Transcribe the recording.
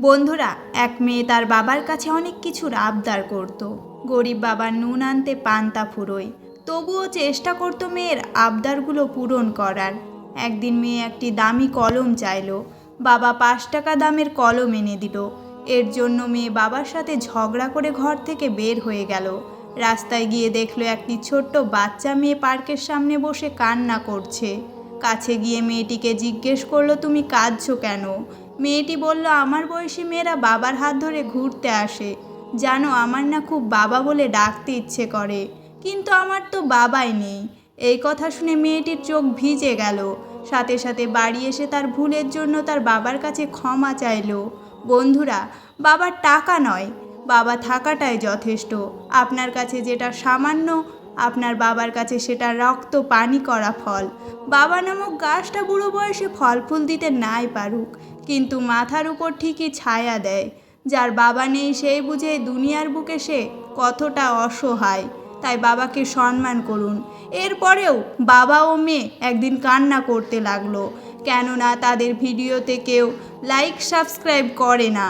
বন্ধুরা, এক মেয়ে তার বাবার কাছে অনেক কিছুর আবদার করত। গরিব বাবার নুন আনতে পান্তা ফুরোয়। তবুও চেষ্টা করতো মেয়ের আবদারগুলো পূরণ করার। একদিন মেয়ে একটি দামি কলম চাইলো। বাবা পাঁচ টাকা দামের কলম এনে দিল। এর জন্য মেয়ে বাবার সাথে ঝগড়া করে ঘর থেকে বের হয়ে গেল। রাস্তায় গিয়ে দেখল একটি ছোট্ট বাচ্চা মেয়ে পার্কের সামনে বসে কান্না করছে। কাছে গিয়ে মেয়েটিকে জিজ্ঞেস করল, তুমি কাঁদছো কেন? মেয়েটি বলল, আমার বয়সী মেয়েরা বাবার হাত ধরে ঘুরতে আসে। জানো, আমার না খুব বাবা বলে ডাকতে ইচ্ছে করে। কিন্তু আমার তো বাবাই নেই। এই কথা শুনে মেয়েটির চোখ ভিজে গেল। সাথে সাথে বাড়ি এসে তার ভুলের জন্য তার বাবার কাছে ক্ষমা চাইলো। বন্ধুরা, বাবার টাকা নয়, বাবা থাকাটাই যথেষ্ট। আপনার কাছে যেটা সামান্য আপনার বাবার কাছে সেটা রক্ত পানি করা ফল। বাবা নামক গাছটা বুড়ো বয়সে ফল ফুল দিতে নাই পারুক, কিন্তু মাথার উপর ঠিকই ছায়া দেয়। যার বাবা নেই সেই বুঝে দুনিয়ার বুকে সে কতটা অসহায়। তাই বাবাকে সম্মান করুন। এরপরেও বাবা ও মেয়ে একদিন কান্না করতে লাগল। কেননা তাদের ভিডিওতে কেউ লাইক, সাবস্ক্রাইব করে না।